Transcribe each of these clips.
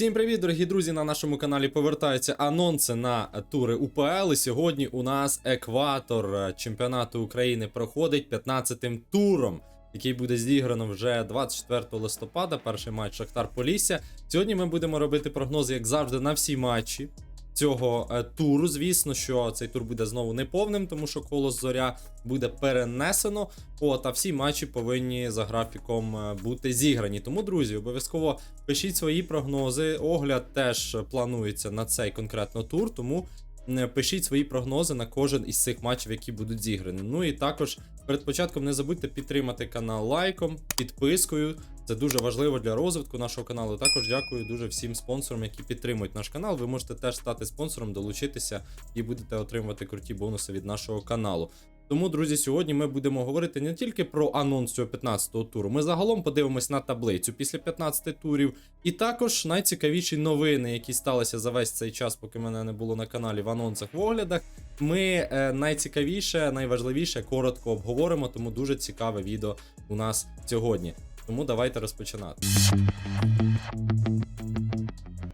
Всім привіт, дорогі друзі! На нашому каналі повертаються анонси на тури УПЛ. І сьогодні у нас екватор е, чемпіонату України проходить 15-тим туром, який буде зіграно вже 24 листопада. Перший матч Шахтар Полісся. Сьогодні ми будемо робити прогнози, як завжди, на всі матчі цього е, туру. Звісно, що цей тур буде знову неповним, тому що колос зоря буде перенесено. От, а всі матчі повинні за графіком е, бути зіграні. Тому, друзі, обов'язково пишіть свої прогнози. Огляд теж планується на цей конкретно тур, тому пишіть свої прогнози на кожен із цих матчів, які будуть зіграні. Ну і також перед початком не забудьте підтримати канал лайком, підпискою. Це дуже важливо для розвитку нашого каналу. Також дякую дуже всім спонсорам, які підтримують наш канал. Ви можете теж стати спонсором, долучитися і будете отримувати круті бонуси від нашого каналу. Тому, друзі, сьогодні ми будемо говорити не тільки про анонс цього 15-го туру. Ми загалом подивимось на таблицю після 15 турів, і також найцікавіші новини, які сталися за весь цей час, поки мене не було на каналі в анонсах в оглядах. Ми е, найцікавіше, найважливіше коротко обговоримо, тому дуже цікаве відео у нас сьогодні. Тому давайте розпочинати.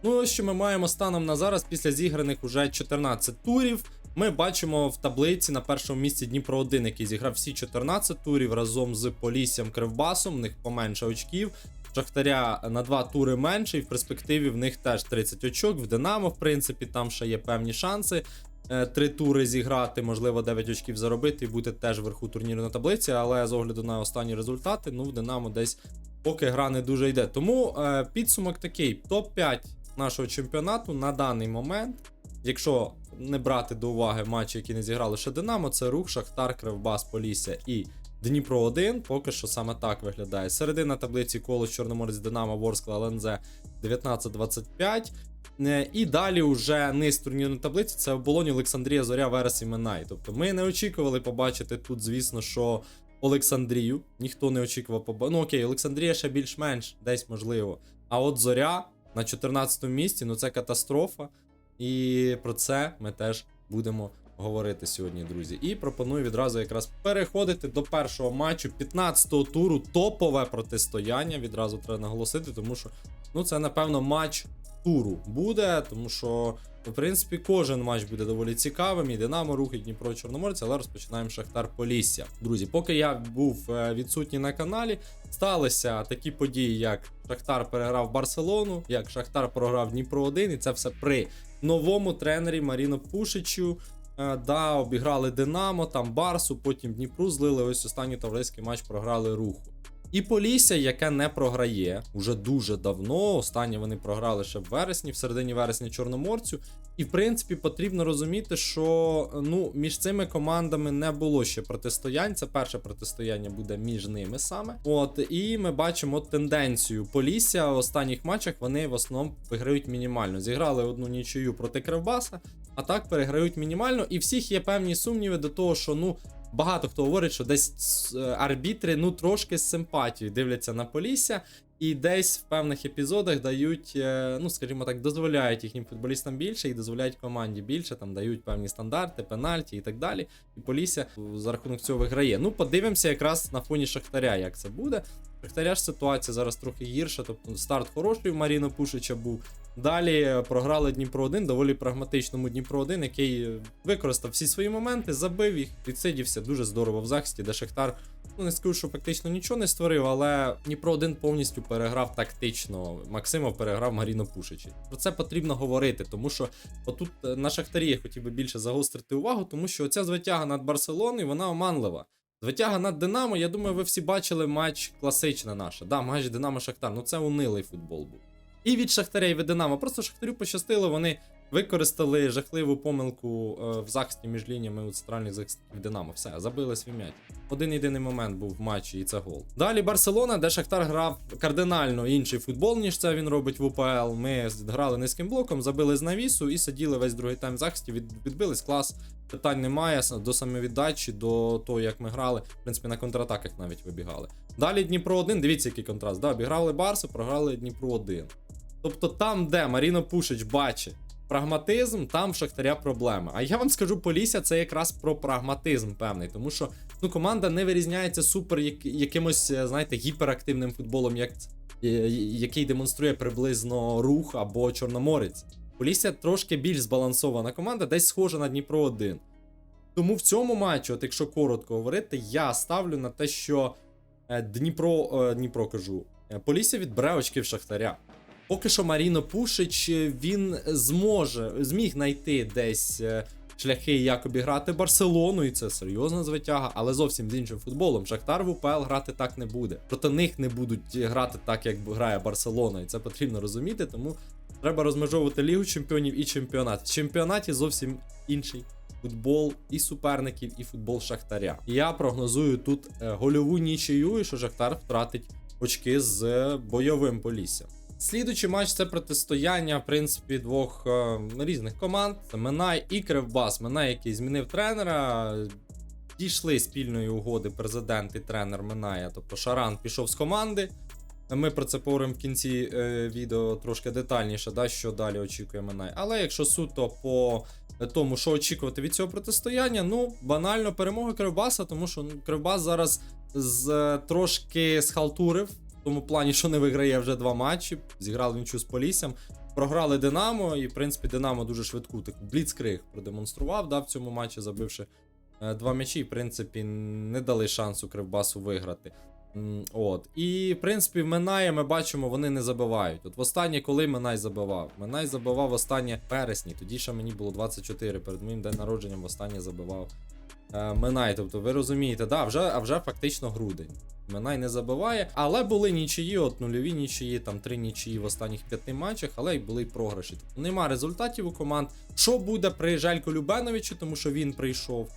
Ну, що ми маємо станом на зараз після зіграних уже 14 турів. Ми бачимо в таблиці на першому місці Дніпро 1, який зіграв всі 14 турів разом з Поліссям Кривбасом. В них поменше очків. Шахтаря на два тури менше, і в перспективі в них теж 30 очок. В Динамо, в принципі, там ще є певні шанси. Е, Три тури зіграти, можливо, 9 очків заробити і бути теж вверху турнірної таблиці, але з огляду на останні результати, ну в Динамо десь поки гра не дуже йде. Тому е, підсумок такий: топ-5 нашого чемпіонату на даний момент, якщо не брати до уваги матчі, які не зіграли ще Динамо, це рух, Шахтар, Кривбас, Полісся і Дніпро 1. Поки що саме так виглядає. Середина таблиці колос Чорноморець, Динамо, Ворскла, ЛНЗ 19-25. Е, І далі вже низ турнірної таблиці це оболонь Олександрія, Зоря, Верес і Минай. Тобто ми не очікували побачити тут, звісно, що Олександрію. Ніхто не очікував побачити. Ну окей, Олександрія ще більш-менш десь можливо. А от Зоря на 14-му місці, ну це катастрофа. І про це ми теж будемо говорити сьогодні, друзі. І пропоную відразу якраз переходити до першого матчу 15-го туру. Топове протистояння. Відразу треба наголосити, тому що ну це напевно матч туру буде, тому що. В принципі, кожен матч буде доволі цікавим. І Динамо, Рух, і Дніпро, Чорноморець, але розпочинаємо Шахтар Полісся. Друзі, поки я був е, відсутній на каналі, сталися такі події, як Шахтар переграв Барселону, як Шахтар програв Дніпро 1 і це все при новому тренері Маріно Пушичу. Е, Да, обіграли Динамо, там Барсу, потім Дніпру злили. Ось останній товариський матч програли руху. І Полісся, яке не програє уже дуже давно. Останнє вони програли ще в вересні, в середині вересня Чорноморцю. І в принципі потрібно розуміти, що ну між цими командами не було ще протистоянь. Це перше протистояння буде між ними саме. От і ми бачимо тенденцію Полісся в останніх матчах. Вони в основному виграють мінімально. Зіграли одну нічию проти Кривбаса, а так переграють мінімально. І всіх є певні сумніви до того, що ну. Багато хто говорить, що десь е, арбітри ну трошки з симпатією дивляться на Полісся і десь в певних епізодах дають, е, ну скажімо так, дозволяють їхнім футболістам більше і дозволяють команді більше, там дають певні стандарти, пенальті і так далі. І Полісся за рахунок цього виграє. Ну, подивимося якраз на фоні Шахтаря, як це буде. Шахтаря ж ситуація зараз трохи гірша, тобто старт хороший в Маріно Пушича був. Далі програли Дніпро 1 доволі прагматичному Дніпро 1 який використав всі свої моменти, забив їх, відсидівся дуже здорово в захисті, де Шахтар, ну не скажу, що фактично нічого не створив, але Дніпро 1 повністю переграв тактично. Максимов переграв Маріно Пушичі. Про це потрібно говорити, тому що отут е, на Шахтарі я хотів би більше загострити увагу, тому що оця звитяга над Барселоною, вона оманлива. Звитяга над Динамо, я думаю, ви всі бачили матч класична наша. Да, матч Динамо Шахтар. Ну це унилий футбол був. І від Шахтаря, і від Динамо. Просто Шахтарю пощастило, вони використали жахливу помилку е, в захисті між лініями у центральних захисників Динамо. Все, забили свій м'яч. Один єдиний момент був в матчі, і це гол. Далі Барселона, де Шахтар грав кардинально інший футбол, ніж це він робить в УПЛ. Ми грали низьким блоком, забили з навісу і сиділи весь другий тайм захисті. Від, відбились клас. Питань немає до самовіддачі, до того, як ми грали. В принципі, на контратаках навіть вибігали. Далі Дніпро 1, дивіться, який контраст. Да, обіграли Барсу, програли Дніпро 1. Тобто там, де Маріно Пушич бачить прагматизм, там в Шахтаря проблема. А я вам скажу, Полісся це якраз про прагматизм певний, тому що ну, команда не вирізняється супер як, якимось, е, знаєте, гіперактивним футболом, як е, який демонструє приблизно рух або Чорноморець. Полісся трошки більш збалансована команда, десь схожа на Дніпро 1. Тому в цьому матчі, от якщо коротко говорити, я ставлю на те, що е, Дніпро, е, Дніпро кажу, е, Полісся відбере очки в Шахтаря. Поки що Маріно Пушич е, він зможе, зміг знайти десь е, шляхи, як обіграти Барселону, і це серйозна звитяга, але зовсім з іншим футболом. Шахтар в УПЛ грати так не буде. Проти них не будуть грати так, як грає Барселона, і це потрібно розуміти. Тому треба розмежовувати Лігу чемпіонів і чемпіонат. В чемпіонаті зовсім інший футбол і суперників, і футбол Шахтаря. Я прогнозую тут е, гольову нічию, і що Шахтар втратить очки з бойовим поліссям. Слідуючий матч це протистояння, в принципі, двох е, різних команд: Минай і Кривбас. Минай, який змінив тренера. Дійшли спільної угоди президент і тренер Миная, тобто Шаран пішов з команди. Ми про це поговоримо в кінці е, відео трошки детальніше, да, що далі очікує Минай. Але якщо суто по тому, що очікувати від цього протистояння, ну банально перемога Кривбаса, тому що ну, Кривбас зараз з е, трошки схалтурив, тому плані, що не виграє вже два матчі. Зіграли нічу з Поліссям. Програли Динамо, і в принципі Динамо дуже швидку таку бліцкриг продемонстрував да, в цьому матчі, забивши е, два м'ячі, і в принципі не дали шансу Кривбасу виграти. От. І, в принципі, Минає ми бачимо, вони не забивають. От востаннє, коли Минай забивав? Минай забивав останнє вересні, тоді ще мені було 24, перед моїм день народженням востаннє забивав Минай. Тобто, ви розумієте, да, вже, а вже фактично грудень. Минай не забиває, але були нічиї, от нульові нічиї, там три нічиї в останніх п'яти матчах, але й були програші. Тобто нема результатів у команд. Що буде при Жельку Любеновичу, тому що він прийшов.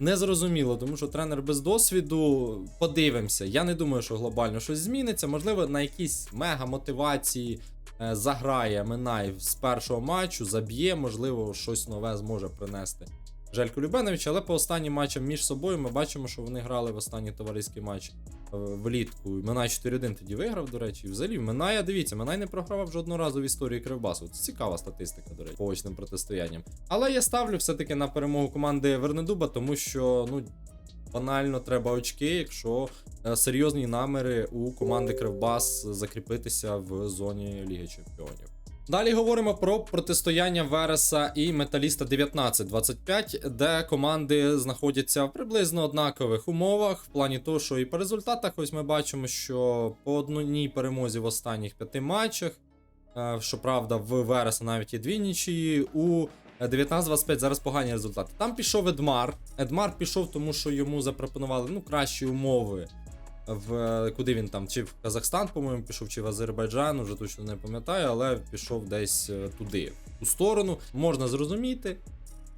Незрозуміло, тому що тренер без досвіду. Подивимося. Я не думаю, що глобально щось зміниться. Можливо, на якісь мега мотивації е, заграє Минай з першого матчу, заб'є, можливо, щось нове зможе принести. Желько Любенович, але по останнім матчам між собою ми бачимо, що вони грали в останній товариський матч е, влітку. Минай 4-1 тоді виграв, до речі. Взагалі, Миная, дивіться, Минай не програвав жодного разу в історії Кривбасу. Це цікава статистика, до речі, по очним протистоянням. Але я ставлю все-таки на перемогу команди Вернедуба, тому що, ну. Банально треба очки, якщо е, серйозні наміри у команди Кривбас закріпитися в зоні Ліги Чемпіонів. Далі говоримо про протистояння Вереса і Металіста 19-25, де команди знаходяться в приблизно однакових умовах, в плані того, що і по результатах ось ми бачимо, що по одній перемозі в останніх п'яти матчах, е, щоправда, в Вереса навіть є дві нічиї, у 19-25 зараз погані результати. Там пішов Едмар. Едмар пішов, тому що йому запропонували ну, кращі умови. В куди він там? Чи в Казахстан, по-моєму, пішов, чи в Азербайджан, вже точно не пам'ятаю, але пішов десь е, туди, ту сторону. Можна зрозуміти.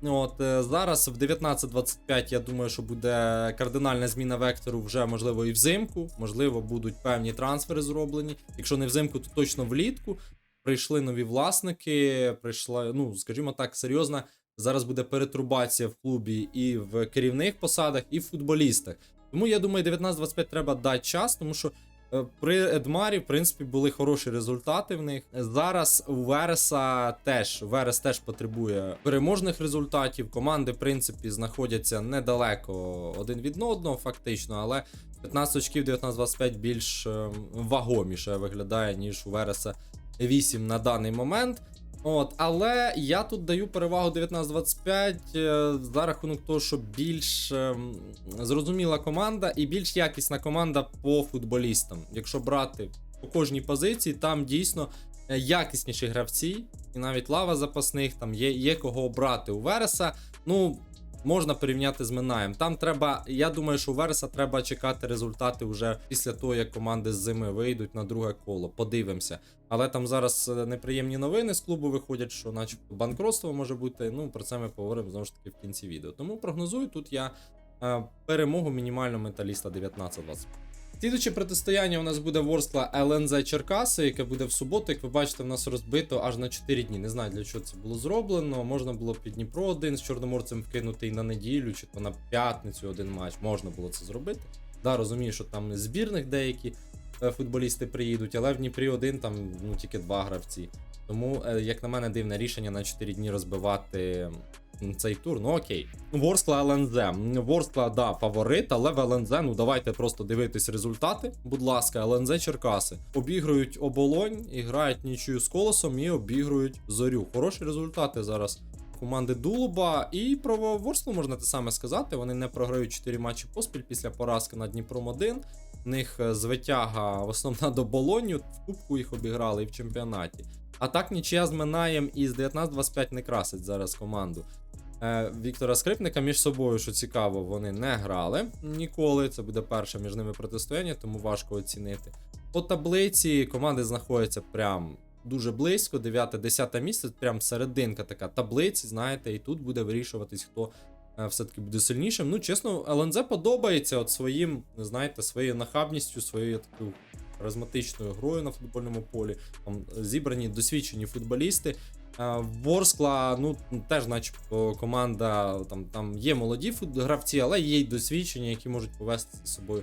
От е, зараз в 19.25 я думаю, що буде кардинальна зміна вектору вже можливо і взимку. Можливо, будуть певні трансфери зроблені. Якщо не взимку, то точно влітку. Прийшли нові власники. Прийшла, ну скажімо так, серйозна. Зараз буде перетрубація в клубі і в керівних посадах, і в футболістах. Тому я думаю, 19-25 треба дати час, тому що е, при Едмарі, в принципі, були хороші результати в них. Зараз у Вереса теж Верес теж потребує переможних результатів. Команди, в принципі, знаходяться недалеко один від одного, фактично, але 15 очків 19-25 більш е, вагоміше виглядає, ніж у Вереса 8 на даний момент. От, але я тут даю перевагу 19-25 е, за рахунок того, що більш ем, зрозуміла команда і більш якісна команда по футболістам. Якщо брати по кожній позиції, там дійсно е, якісніші гравці, і навіть лава запасних, там є, є кого обрати у Вереса. Ну, можна порівняти з Минаєм. Там треба, я думаю, що у Вереса треба чекати результати вже після того, як команди з зими вийдуть на друге коло. Подивимося. Але там зараз е, неприємні новини з клубу виходять, що, начебто, банкротство може бути. Ну, про це ми поговоримо знову ж таки в кінці відео. Тому прогнозую тут я е, перемогу мінімально металіста 19-20. Слідуче протистояння у нас буде Ворскла ЛНЗ Черкаси, яке буде в суботу. Як ви бачите, в нас розбито аж на 4 дні. Не знаю для чого це було зроблено. Можна було під Дніпро один з Чорноморцем вкинути і на неділю, чи то на п'ятницю один матч. Можна було це зробити. Да, розумію, що там збірних деякі е, футболісти приїдуть, але в Дніпрі один там ну тільки два гравці. Тому, е, як на мене, дивне рішення на 4 дні розбивати цей тур. Ну окей. Ворскла ЛНЗ. Ворскла, да, фаворит, але в ЛНЗ, ну давайте просто дивитись результати. Будь ласка, ЛНЗ Черкаси. Обігрують оболонь, грають нічию з колосом і обігрують зорю. Хороші результати зараз. Команди Дулуба і про Ворслу можна те саме сказати. Вони не програють 4 матчі поспіль після поразки над Дніпром 1. В них е, звитяга основна до Болоню, в Кубку їх обіграли і в чемпіонаті. А так нічия з Минаєм із 19-25 не красить зараз команду. Е, Віктора Скрипника між собою, що цікаво, вони не грали ніколи. Це буде перше між ними протистояння, тому важко оцінити. По таблиці команди знаходяться прям дуже близько, 9-10 місце, прям серединка така таблиці, знаєте, і тут буде вирішуватись, хто е, все-таки буде сильнішим. Ну, чесно, ЛНЗ подобається от своїм, знаєте, своєю нахабністю, своєю такою харизматичною грою на футбольному полі. Там зібрані досвідчені футболісти. Е, Ворскла, ну теж, начебто, команда там, там є молоді гравці, але є й досвідчені, які можуть повести за собою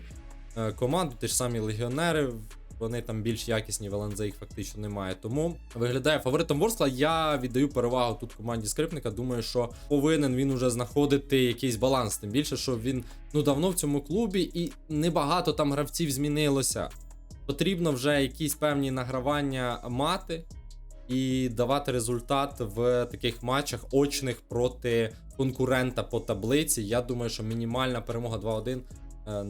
е, команду. Ті ж самі легіонери, вони там більш якісні, в їх фактично немає. Тому виглядає фаворитом Ворскла. Я віддаю перевагу тут команді скрипника. Думаю, що повинен він уже знаходити якийсь баланс. Тим більше, що він ну давно в цьому клубі, і небагато там гравців змінилося. Потрібно вже якісь певні награвання мати і давати результат в таких матчах очних проти конкурента по таблиці. Я думаю, що мінімальна перемога 2-1 е,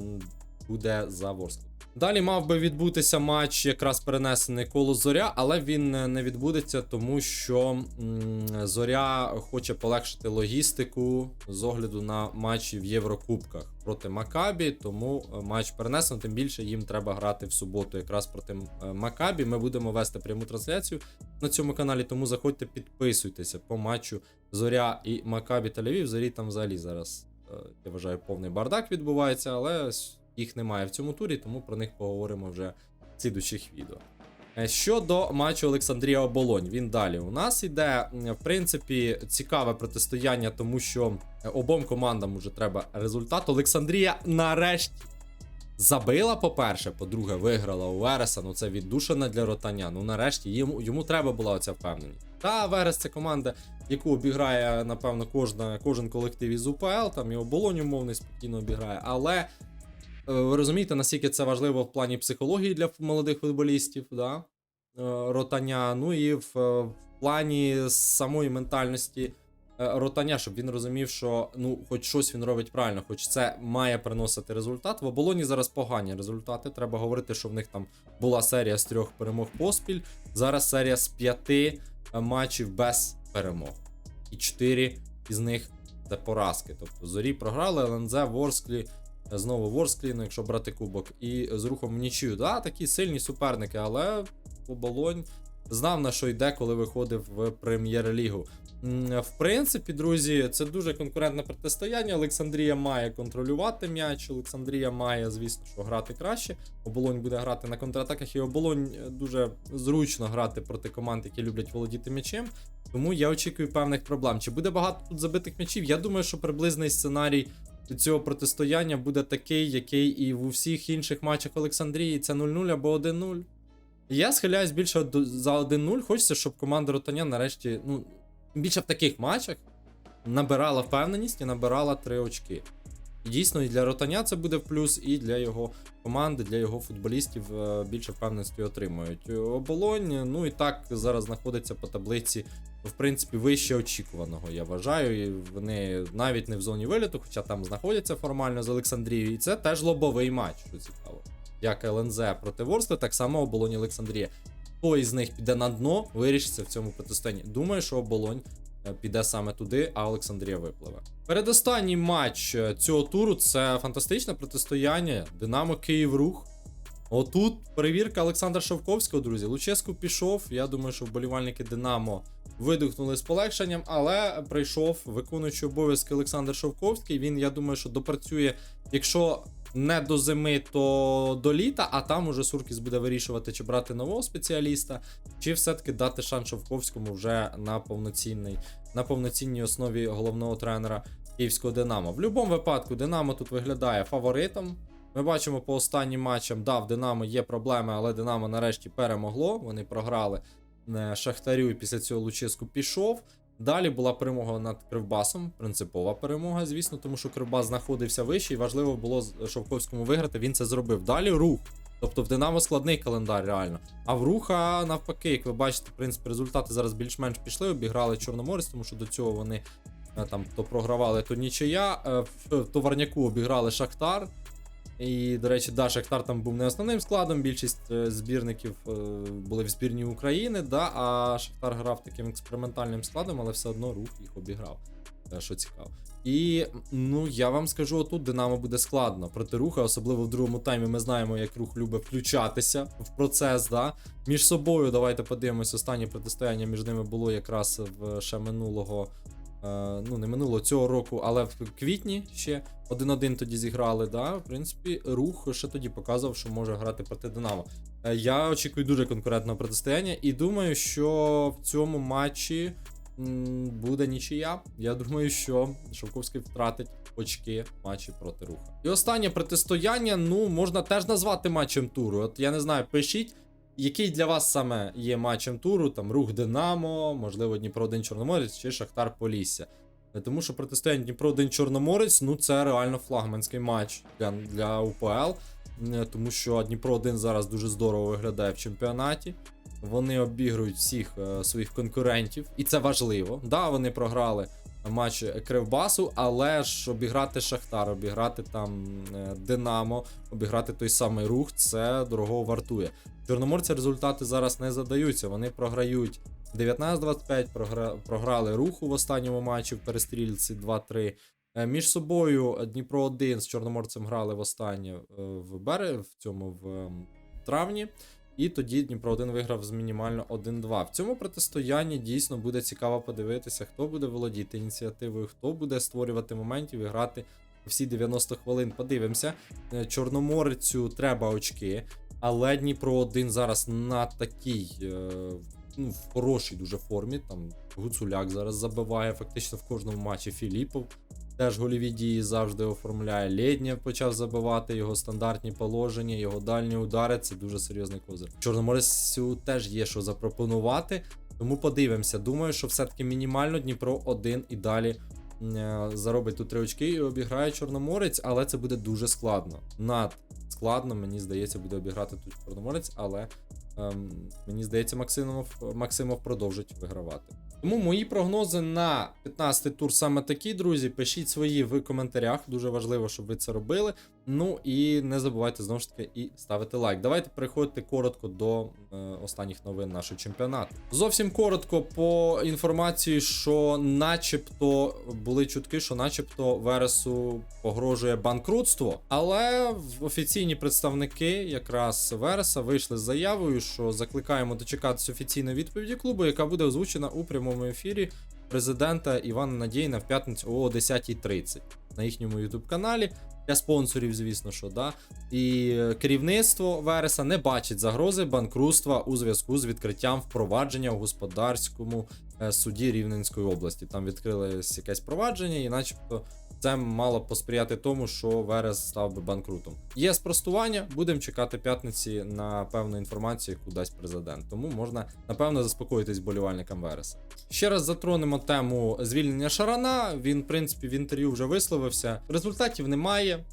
буде за Ворсклу. Далі мав би відбутися матч, якраз перенесений коло Зоря, але він е, не відбудеться, тому що Зоря хоче полегшити логістику з огляду на матчі в Єврокубках проти Макабі. Тому е, матч перенесено. Тим більше їм треба грати в суботу, якраз проти е, Макабі. Ми будемо вести пряму трансляцію на цьому каналі. Тому заходьте, підписуйтеся по матчу Зоря і Макабі Тель-Авів. Зорі там взагалі зараз я вважаю повний бардак відбувається, але їх немає в цьому турі, тому про них поговоримо вже в слідучих відео. Е, Щодо матчу Олександрія Оболонь, він далі у нас іде. В принципі, цікаве протистояння, тому що е, обом командам вже треба результат. Олександрія нарешті забила, по-перше, по-друге, виграла у Вереса. Ну це віддушина для ротаня. Ну нарешті йому, йому треба була оця впевненість. Та Верес це команда, яку обіграє, напевно, кожна, кожен колектив із УПЛ, там і оболонь умовний спокійно обіграє. Але е, ви розумієте, наскільки це важливо в плані психології для молодих футболістів, да? е, ротання, ну і в, е, в плані самої ментальності е, ротання, щоб він розумів, що ну, хоч щось він робить правильно, хоч це має приносити результат. В оболоні зараз погані результати. Треба говорити, що в них там була серія з трьох перемог поспіль. Зараз серія з п'яти е, матчів без перемог. І чотири із них це поразки. Тобто зорі програли, ЛНЗ, Ворсклі, е, знову Ворсклі, ну якщо брати кубок, і з рухом в нічию. Да, такі сильні суперники, але оболонь знав на що йде, коли виходив в прем'єр-лігу. В принципі, друзі, це дуже конкурентне протистояння. Олександрія має контролювати м'яч. Олександрія має, звісно, що грати краще. Оболонь буде грати на контратаках, і оболонь дуже зручно грати проти команд, які люблять володіти м'ячем. Тому я очікую певних проблем. Чи буде багато тут забитих м'ячів? Я думаю, що приблизний сценарій цього протистояння буде такий, який і в усіх інших матчах Олександрії. Це 0-0 або 1-0. Я схиляюсь більше за 1-0. Хочеться, щоб команда Ротаня нарешті, ну, більше в таких матчах набирала впевненість і набирала 3 очки. Дійсно, і для Ротаня це буде в плюс, і для його команди, для його футболістів е, більше впевненості отримують. Оболонь, ну і так зараз знаходиться по таблиці, в принципі, вище очікуваного, я вважаю. І вони навіть не в зоні виліту, хоча там знаходяться формально з Олександрією. І це теж лобовий матч, що цікаво. Як ЛНЗ проти Ворскли, так само оболонь Олександрія. Хто із них піде на дно, вирішиться в цьому протистоянні. Думаю, що оболонь піде саме туди, а Олександрія випливе. Передостанній матч е, цього туру це фантастичне протистояння. Динамо Київ Рух. Отут перевірка Олександра Шовковського, друзі. Луческу пішов. Я думаю, що вболівальники Динамо видихнули з полегшенням, але прийшов виконуючий обов'язки Олександр Шовковський. Він, я думаю, що допрацює, якщо не до зими, то до літа, а там уже Суркіс буде вирішувати, чи брати нового спеціаліста, чи все-таки дати шанс Шовковському вже на повноцінний, на повноцінній основі головного тренера київського Динамо. В будь-якому випадку Динамо тут виглядає фаворитом. Ми бачимо по останнім матчам, да, в Динамо є проблеми, але Динамо нарешті перемогло. Вони програли е, Шахтарю і після цього Луческу пішов. Далі була перемога над Кривбасом, принципова перемога, звісно, тому що Кривбас знаходився вище, і важливо було Шовковському виграти. Він це зробив. Далі рух. Тобто в Динамо складний календар, реально. А в руха навпаки, як ви бачите, в принципі, результати зараз більш-менш пішли, обіграли Чорноморець, тому що до цього вони е, там то програвали, то нічия. Е, В товарняку обіграли Шахтар. І, до речі, да, Шахтар там був не основним складом. Більшість е, збірників е, були в збірні України, да, а Шахтар грав таким експериментальним складом, але все одно рух їх обіграв. Е, Що цікаво. І ну я вам скажу, тут Динамо буде складно проти руха, особливо в другому таймі. Ми знаємо, як рух любить включатися в процес. Да? Між собою давайте подивимось. Останнє протистояння між ними було якраз в ще минулого. Е, Ну, не минулого цього року, але в квітні ще 1-1 тоді зіграли. Да? В принципі, рух ще тоді показував, що може грати проти Динамо. Е, Я очікую дуже конкурентного протистояння і думаю, що в цьому матчі буде нічия. Я думаю, що Шовковський втратить очки матчі проти руха. І останнє протистояння, ну, можна теж назвати матчем туру. От я не знаю, пишіть. Який для вас саме є матчем туру? Там рух Динамо, можливо, Дніпро 1 Чорноморець чи Шахтар Полісся. Тому що протистояння Дніпро 1 Чорноморець, ну це реально флагманський матч для, для УПЛ. Е, Тому що Дніпро 1 зараз дуже здорово виглядає в чемпіонаті. Вони обігрують всіх е, своїх конкурентів, і це важливо. Да, вони програли матч Кривбасу, але ж обіграти Шахтар, обіграти там е, Динамо, обіграти той самий рух, це дорого вартує. Чорноморці результати зараз не задаються. Вони програють 19-25, програ... програли руху в останньому матчі в перестрільці 2-3. Е, Між собою Дніпро 1 з Чорноморцем грали в останнє е, в бере в цьому в ем, травні. І тоді Дніпро 1 виграв з мінімально 1-2. В цьому протистоянні дійсно буде цікаво подивитися, хто буде володіти ініціативою, хто буде створювати моментів і грати всі 90 хвилин. Подивимося. Е, Чорноморцю треба очки, але Дніпро 1 зараз на такій. е, Ну, в хорошій дуже формі. Там Гуцуляк зараз забиває фактично в кожному матчі Філіпов. Теж гольові дії завжди оформляє. Лєднєв почав забивати його стандартні положення, його дальні удари. Це дуже серйозний козир. Чорноморцю теж є що запропонувати. Тому подивимося. Думаю, що все-таки мінімально Дніпро 1 і далі е, заробить тут три очки і обіграє Чорноморець, але це буде дуже складно. Над складно, мені здається, буде обіграти тут Чорноморець, але ем, мені здається, Максимов, Максимов продовжить вигравати. Тому мої прогнози на 15-й тур саме такі, друзі. Пишіть свої в коментарях. Дуже важливо, щоб ви це робили. Ну і не забувайте знову ж таки і ставити лайк. Давайте переходити коротко до е, останніх новин нашого чемпіонату. Зовсім коротко по інформації, що начебто були чутки, що начебто Вересу погрожує банкрутство. Але офіційні представники якраз Вереса вийшли з заявою, що закликаємо дочекатися офіційної відповіді клубу, яка буде озвучена у прямому ефірі президента Івана Надєйна в п'ятницю о 10.30 на їхньому youtube каналі. Для спонсорів, звісно, що да. І е, керівництво Вереса не бачить загрози банкрутства у зв'язку з відкриттям впровадження в господарському е, суді Рівненської області. Там відкрилось якесь провадження, і начебто це мало посприяти тому, що Верес став би банкрутом. Є спростування, будемо чекати п'ятниці на певну інформацію, яку дасть президент. Тому можна напевно заспокоїтись болівальникам Вереса. Ще раз затронемо тему звільнення Шарана. Він, в принципі, в інтерв'ю вже висловився. Результатів немає.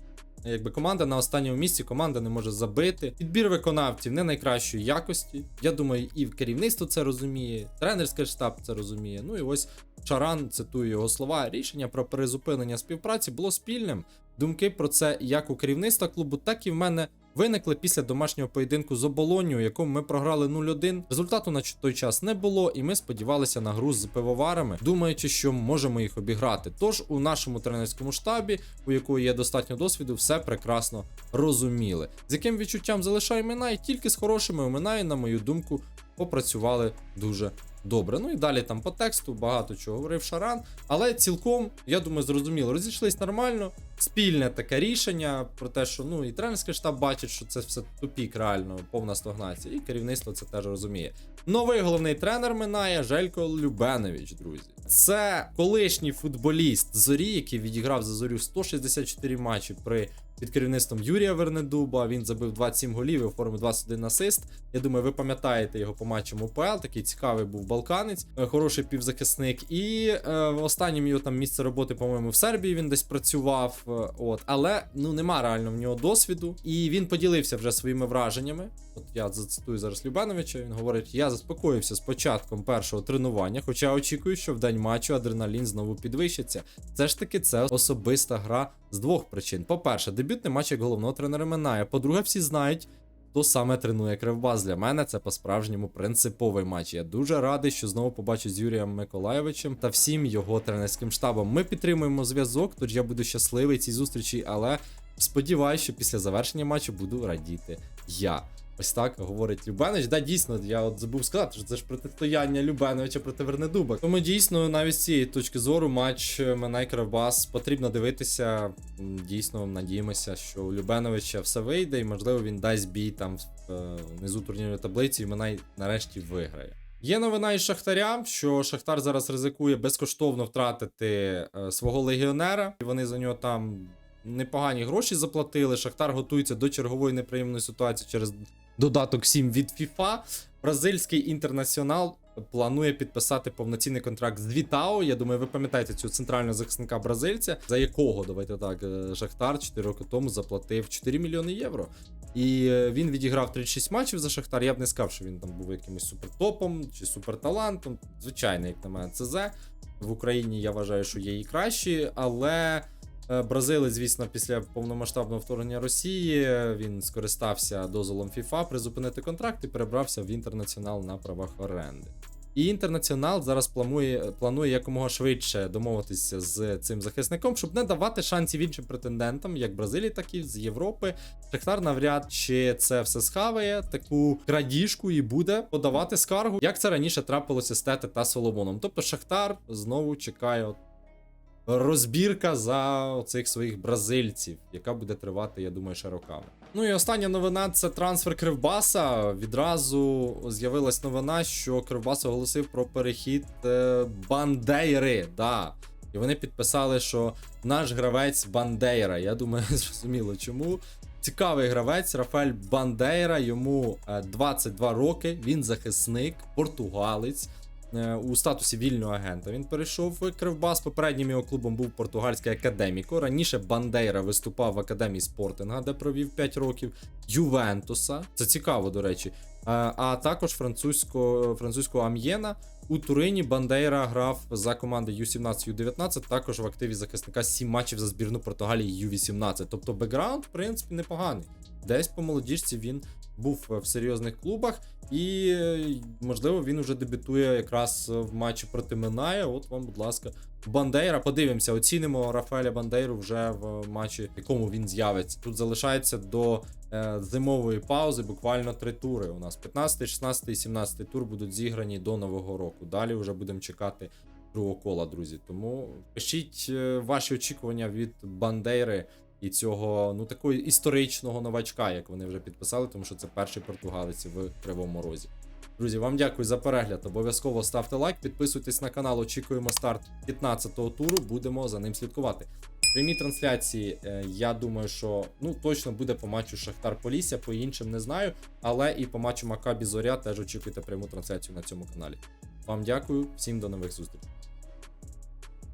Якби команда на останньому місці, команда не може забити. Підбір виконавців не найкращої якості. Я думаю, і керівництво це розуміє, тренерський штаб це розуміє. Ну і ось Шаран цитую його слова. Рішення про призупинення співпраці було спільним. Думки про це як у керівництва клубу, так і в мене виникли після домашнього поєдинку з оболонню, у якому ми програли 0-1. Результату на той час не було, і ми сподівалися на гру з пивоварами, думаючи, що можемо їх обіграти. Тож у нашому тренерському штабі, у якої є достатньо досвіду, все прекрасно розуміли. З яким відчуттям залишаю імена, і тільки з хорошими імена, і, на мою думку, попрацювали дуже добре. Ну і далі там по тексту багато чого говорив Шаран, але цілком, я думаю, зрозуміло, розійшлись нормально. Спільне таке рішення про те, що ну і тренерський штаб бачить, що це все тупік, реально, повна стагнація, і керівництво це теж розуміє. Новий головний тренер минає Желько Любенович, друзі. Це колишній футболіст зорі, який відіграв за зорю 164 матчі при під керівництвом Юрія Вернедуба. Він забив 27 голів і оформив 21 асист. Я думаю, ви пам'ятаєте його по матчам УПЛ. Такий цікавий був балканець, е, хороший півзахисник. І е, останнім його там місце роботи, по-моєму, в Сербії він десь працював. е, От, але ну нема реально в нього досвіду. І він поділився вже своїми враженнями. От я зацитую зараз Любановича. Він говорить: я заспокоївся з початком першого тренування, хоча очікую, що в день матчу адреналін знову підвищиться. Це ж таки це особиста гра з двох причин. По-перше, дебютний матч як головного тренера минає. По-друге, всі знають. Хто саме тренує Кривбас для мене це по-справжньому принциповий матч. Я дуже радий, що знову побачу з Юрієм Миколаєвичем та всім його тренерським штабом. Ми підтримуємо зв'язок, тож я буду щасливий цій зустрічі, але сподіваюся, що після завершення матчу буду радіти я. Ось так говорить Любенович. Да, дійсно, я от забув сказати, що це ж протистояння Любеновича проти Вернедуба. Тому дійсно, навіть з цієї точки зору, матч Минай Кривбас потрібно дивитися. Дійсно, надіємося, що у Любеновича все вийде, і можливо він дасть бій там е, внизу турнірної таблиці, і Минай нарешті виграє. Є новина із Шахтаря, що Шахтар зараз ризикує безкоштовно втратити е, свого легіонера, і вони за нього там непогані гроші заплатили. Шахтар готується до чергової неприємної ситуації через додаток 7 від FIFA. Бразильський інтернаціонал планує підписати повноцінний контракт з Вітао. Я думаю, ви пам'ятаєте цього центрального захисника бразильця, за якого давайте так е, Шахтар 4 роки тому заплатив 4 мільйони євро. І е, він відіграв 36 матчів за Шахтар. Я б не сказав, що він там був якимось супертопом чи суперталантом. Звичайно, як на мене, ЦЗ. В Україні я вважаю, що є і кращі, але бразилець, звісно, після повномасштабного вторгнення Росії е, він скористався дозволом FIFA призупинити контракт і перебрався в інтернаціонал на правах оренди. І інтернаціонал зараз планує, планує якомога швидше домовитися з цим захисником, щоб не давати шансів іншим претендентам, як Бразилії, так і з Європи. Шахтар навряд чи це все схаває, таку крадіжку і буде подавати скаргу, як це раніше трапилося з Тете та Соломоном. Тобто Шахтар знову чекає розбірка за цих своїх бразильців, яка буде тривати, я думаю, ще роками. Ну і остання новина це трансфер Кривбаса. Відразу з'явилась новина, що Кривбас оголосив про перехід е, Бандейри. Да. І вони підписали, що наш гравець Бандейра. Я думаю, зрозуміло чому. Цікавий гравець Рафаель Бандейра, йому е, 22 роки. Він захисник, португалець. Е, У статусі вільного агента він перейшов в Кривбас. Попереднім його клубом був португальський академіко. Раніше Бандейра виступав в академії Спортинга, де провів 5 років Ювентуса. Це цікаво, до речі. Е, А також французького французького Ам'єна. У Турині Бандейра грав за команди Ю-17 Ю-19, також в активі захисника 7 матчів за збірну Португалії Ю-18. Тобто бекграунд, в принципі, непоганий. Десь по молодіжці він був в серйозних клубах, і е, можливо він уже дебютує якраз в матчі проти Миная. От вам, будь ласка, Бандейра. Подивимося, оцінимо Рафаеля Бандейру вже в матчі, в якому він з'явиться. Тут залишається до е, зимової паузи буквально три тури. У нас 15, 16 і 17 тур будуть зіграні до нового року. Далі вже будемо чекати другого кола, друзі. Тому пишіть е, ваші очікування від Бандейри і цього ну такого історичного новачка, як вони вже підписали, тому що це перший португалець в Кривому Розі. Друзі, вам дякую за перегляд. Обов'язково ставте лайк, підписуйтесь на канал. Очікуємо старт 15-го туру. Будемо за ним слідкувати. Прямі трансляції, е, я думаю, що ну точно буде по матчу Шахтар Полісся, по іншим не знаю. Але і по матчу Макабі Зоря теж очікуйте пряму трансляцію на цьому каналі. Вам дякую, всім до нових зустрічей.